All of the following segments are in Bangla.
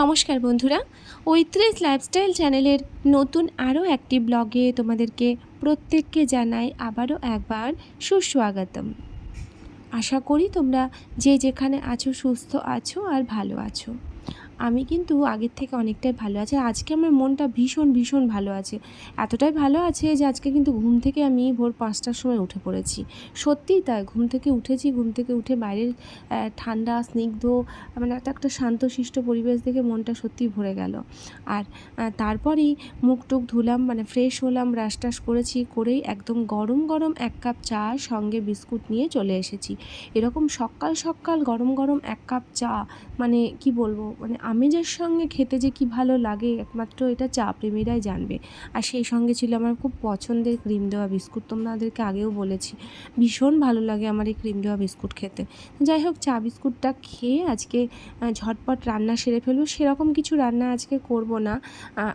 নমস্কার বন্ধুরা ঐত্রিশ লাইফস্টাইল চ্যানেলের নতুন আরও একটি ব্লগে তোমাদেরকে প্রত্যেককে জানাই আবারও একবার সুস্বাগতম। আশা করি তোমরা যে যেখানে আছো, সুস্থ আছো আর ভালো আছো। আমি কিন্তু আগের থেকে অনেকটাই ভালো আছি। আজকে আমার মনটা ভীষণ ভীষণ ভালো আছে। এতটাই ভালো আছে যে আজকে কিন্তু ঘুম থেকে আমি ভোর পাঁচটার সময় উঠে পড়েছি। সত্যিই তাই, ঘুম থেকে উঠেছি, ঘুম থেকে উঠে বাইরের ঠান্ডা, স্নিগ্ধ মানে একটা একটা শান্তশিষ্ট পরিবেশ দেখে মনটা সত্যিই ভরে গেল। আর তারপরেই মুখ টুক ধুলাম মানে ফ্রেশ হলাম ব্রাশ টাশ করেছি, করেই একদম গরম গরম এক কাপ চা, সঙ্গে বিস্কুট নিয়ে চলে এসেছি। এরকম সকাল সকাল গরম গরম এক কাপ চা মানে কি বলব মানে আমেজের সঙ্গে খেতে যে কি ভালো লাগে একমাত্র এটা চা প্রেমীরাই জানবে। আর সেই সঙ্গে ছিল আমার খুব পছন্দের ক্রিম দেওয়া বিস্কুট, তোমাদেরকে আগেও বলেছি। ভীষণ ভালো লাগে আমার এই ক্রিম দেওয়া বিস্কুট খেতে। যাই হোক, চা বিস্কুটটা খেয়ে আজকে ঝটপট রান্না সেরে ফেলব। সেরকম কিছু রান্না আজকে করব না।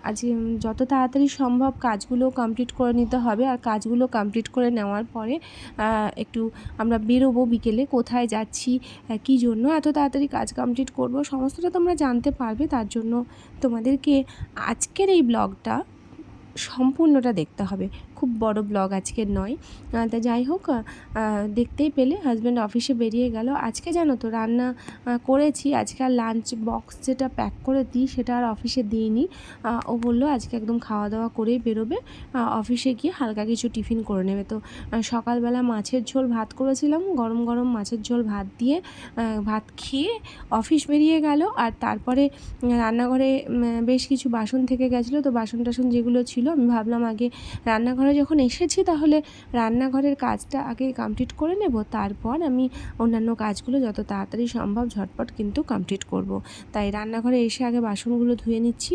আজকে যত তাড়াতাড়ি সম্ভব কাজগুলো কমপ্লিট করে নিতে হবে। আর কাজগুলো কমপ্লিট করে নেওয়ার পরে একটু আমরা বেরোবো বিকেলে, কোথায় যাচ্ছি কী জন্য এত তাড়াতাড়ি কাজ কমপ্লিট করব, সমস্তটা তোমরা জানতে পারবে তার জন্য তোমাদেরকে আজকের এই ব্লগটা সম্পূর্ণটা দেখতে হবে। খুব বড় ব্লগ আজকের নয়। তা যাই হোক দেখতেই পেলে হাজব্যান্ড অফিসে বেরিয়ে গেল। আজকে জানো তো রান্না করেছি। আজকে আর লাঞ্চ বক্স যেটা প্যাক করে দিই সেটা আর অফিসে দিইনি। ও বলল আজকে একদম খাওয়া দাওয়া করেই বেরোবে। অফিসে গিয়ে হালকা কিছু টিফিন করে নেবে। তো সকালবেলা মাছের ঝোল ভাত করেছিলাম। গরম গরম মাছের ঝোল ভাত দিয়ে ভাত খেয়ে অফিস বেরিয়ে গেল। আর তারপরে রান্নাঘরে বেশ কিছু বাসন থেকে গেছিল। তো বাসন টাসন যেগুলো ছিল, আমি ভাবলাম আগে রান্নাঘরে যখন এসেছি, তাহলে রান্নাঘরের কাজটা আগে কমপ্লিট করে নেব। তারপর আমি অন্যান্য কাজগুলো যত তাড়াতাড়ি সম্ভব ঝটপট কিন্তু কমপ্লিট করব। তাই রান্নাঘরে এসে আগে বাসনগুলো ধুয়ে নিচ্ছি।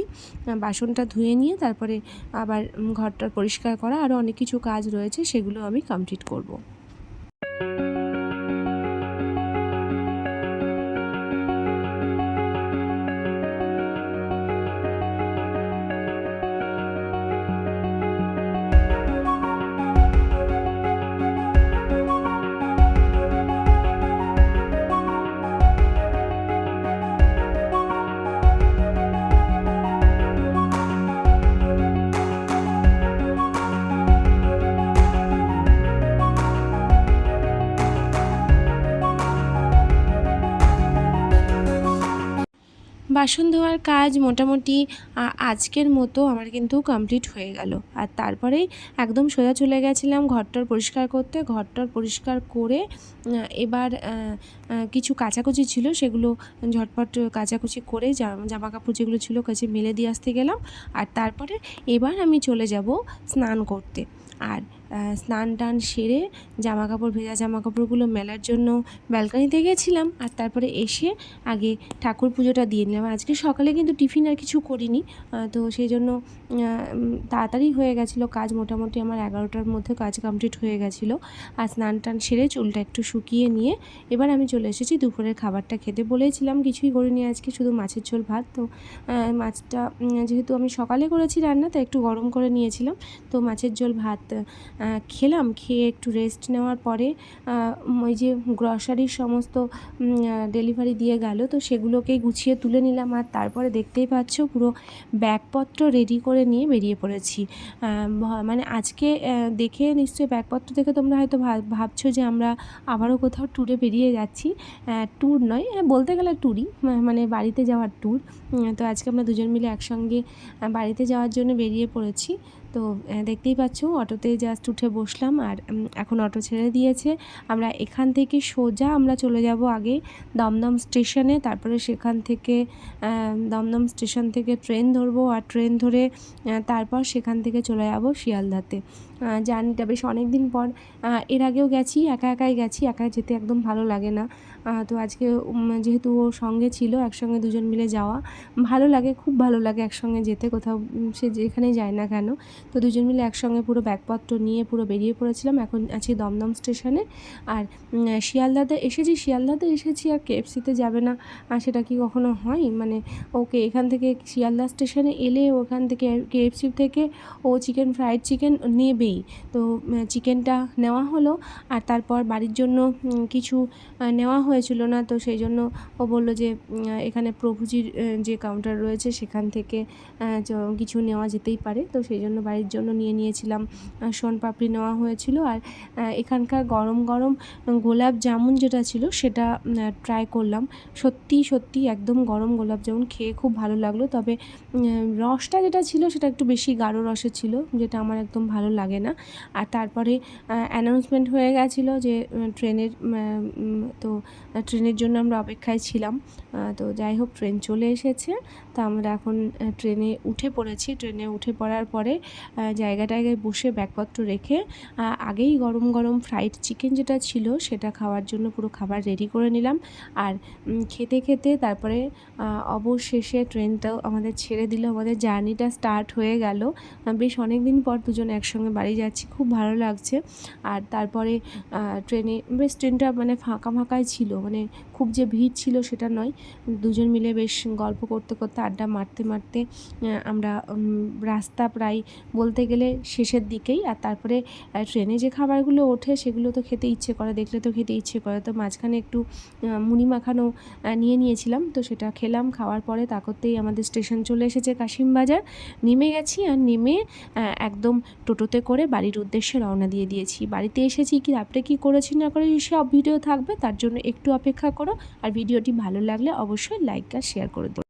বাসনটা ধুয়ে নিয়ে তারপরে আবার ঘরটা পরিষ্কার করা, আরও অনেক কিছু কাজ রয়েছে, সেগুলো আমি কমপ্লিট করব। বাসন ধোয়ার কাজ মোটামুটি আজকের মতো আমার কিন্তু কমপ্লিট হয়ে গেল। আর তারপরেই একদম সোজা চলে গেছিলাম ঘরটর পরিষ্কার করতে। ঘরটর পরিষ্কার করে এবার কিছু কাচাকুচি ছিল সেগুলো ঝটপট কাচাকুচি করে জামা কাপড় যেগুলো ছিল কাছে মেলে দিয়ে আসতে গেলাম। আর তারপরে এবার আমি চলে যাব স্নান করতে। আর স্নান টান সেরে জামা কাপড় ভেজা জামা কাপড়গুলো মেলার জন্য ব্যালকানিতে গেছিলাম আর তারপরে এসে আগে ঠাকুর পুজোটা দিয়ে নিলাম। আজকে সকালে কিন্তু টিফিন আর কিছু করিনি তো সেই জন্য তাড়াতাড়ি হয়ে গেছিল কাজ। মোটামুটি আমার এগারোটার মধ্যে কাজ কমপ্লিট হয়ে গেছিল আর স্নান টান সেরে চুলটা একটু শুকিয়ে নিয়ে এবার আমি চলে এসেছি দুপুরের খাবারটা খেতে বলেছিলাম, কিছুই করিনি আজকে, শুধু মাছের ঝোল, ভাত। তো মাছটা যেহেতু আমি সকালে করেছি রান্না তো একটু গরম করে নিয়েছিলাম। তো মাছের ঝোল, ভাত খেলাম, খেয়ে একটু রেস্ট নেওয়ার পরে ওই যে গ্রসারির সমস্ত ডেলিভারি দিয়ে গেল, তো সেগুলোকেই গুছিয়ে তুলে নিলাম। আর তারপরে দেখতেই পাচ্ছ পুরো ব্যাগপত্র রেডি করে নিয়ে বেরিয়ে পড়েছি। মানে আজকে দেখে নিশ্চয়ই ব্যাগপত্র দেখে তোমরা হয়তো ভাব- ভাবছ যে আমরা আবারও কোথাও ট্যুরে বেরিয়ে যাচ্ছি। ট্যুর নয় বলতে গেলে ট্যুরই মানে বাড়িতে যাওয়ার ট্যুর তো আজকে আমরা দুজন মিলে একসঙ্গে বাড়িতে যাওয়ার জন্য বেরিয়ে পড়েছি। তো দেখতেই পাচ্ছ, অটোতে জাস্ট উঠে বসলাম আর এখন অটো ছেড়ে দিয়েছে। আমরা এখান থেকে সোজা আমরা চলে যাব আগে দমদম স্টেশনে, তারপরে সেখান থেকে দমদম স্টেশন থেকে ট্রেন ধরবো আর ট্রেন ধরে তারপর সেখান থেকে চলে যাব শিয়ালদাতে। জার্নিটা বেশ অনেক দিন পর এর আগেও গেছি, একা একাই গেছি, একা যেতে একদম ভালো লাগে না। তো আজকে যেহেতু ও সঙ্গে ছিল, একসঙ্গে দুজন মিলে যাওয়া, ভালো লাগে, খুব ভালো লাগে একসঙ্গে যেতে, কোথাও সে যেখানেই যায় না কেন। তো দুজন মিলে একসঙ্গে পুরো ব্যাগপত্র নিয়ে পুরো বেরিয়ে পড়েছিলাম, এখন আছি দমদম স্টেশনে। আর শিয়ালদাতে এসেছি শিয়ালদাতে এসেছি, আর কেএফসিতে যাবে না সেটা কি কখনো হয়? মানে ওকে এখান থেকে শিয়ালদা স্টেশনে এলে ওখান থেকে, কেএফসি থেকে ও চিকেন, ফ্রাইড চিকেন নিয়ে হবেই তো চিকেনটা নেওয়া হলো আর তারপর বাড়ির জন্য কিছু নেওয়া হয়েছিল না। তো সেই জন্য ও বলল যে এখানে প্রভুজির যে কাউন্টার রয়েছে সেখান থেকে কিছু নেওয়া যেতেই পারে। তো সেই জন্য বাড়ির জন্য নিয়ে নিয়েছিলাম সোনপাপড়ি নেওয়া হয়েছিল। আর এখানকার গরম গরম গোলাপ জামুন যেটা ছিল সেটা ট্রাই করলাম। সত্যি সত্যি একদম গরম গোলাপ জামুন খেয়ে খুব ভালো লাগল। তবে রসটা যেটা ছিল সেটা একটু বেশি গাঢ় রসে ছিল, যেটা আমার একদম ভালো লাগে না। আর তারপরে অ্যানাউন্সমেন্ট হয়ে গেছিল যে ট্রেনের তো, ট্রেনের জন্য আমরা অপেক্ষায় ছিলাম। তো যাই হোক, ট্রেন চলে এসেছে। তো আমরা এখন ট্রেনে উঠে পড়েছি। ট্রেনে উঠে পড়ার পরে জায়গা টায়গায় বসে ব্যাগপত্র রেখে আগেই গরম গরম ফ্রাইড চিকেন যেটা ছিল, সেটা খাওয়ার জন্য পুরো খাবার রেডি করে নিলাম। আর খেতে খেতে তারপরে অবশেষে ট্রেনটাও আমাদের ছেড়ে দিল। আমাদের জার্নিটা স্টার্ট হয়ে গেল। বেশ অনেক দিন পর দুজন একসঙ্গে বাড়ি যাচ্ছি, খুব ভালো লাগছে। আর তারপরে ট্রেনে, বেশ ট্রেনটা মানে ফাঁকা ফাঁকাই ছিল মানে খুব যে ভিড় ছিল সেটা নয়। দুজন মিলে বেশ গল্প করতে করতে আড্ডা মারতে মারতে আমরা রাস্তা প্রায় বলতে গেলে শেষের দিকেই। আর তারপরে ট্রেনে যে খাবারগুলো ওঠে সেগুলো তো খেতে ইচ্ছে করে, দেখলে তো খেতে ইচ্ছে করে। তো মাঝখানে একটু মুড়ি মাখানো নিয়ে নিয়েছিলাম। তো সেটা খেলাম, খাওয়ার পরে তা করতেই আমাদের স্টেশন চলে এসেছে কাশিমবাজার। নেমে গেছি আর নেমে একদম টোটোতে করে বাড়ির উদ্দেশ্যে রওনা দিয়ে দিয়েছি। বাড়িতে এসেছি কি, রাত্রে কী করেছি না করে সব ভিডিও থাকবে, তার জন্য একটু অপেক্ষা করো। আর ভিডিওটি ভালো লাগলে অবশ্যই লাইক আর শেয়ার করে দিও।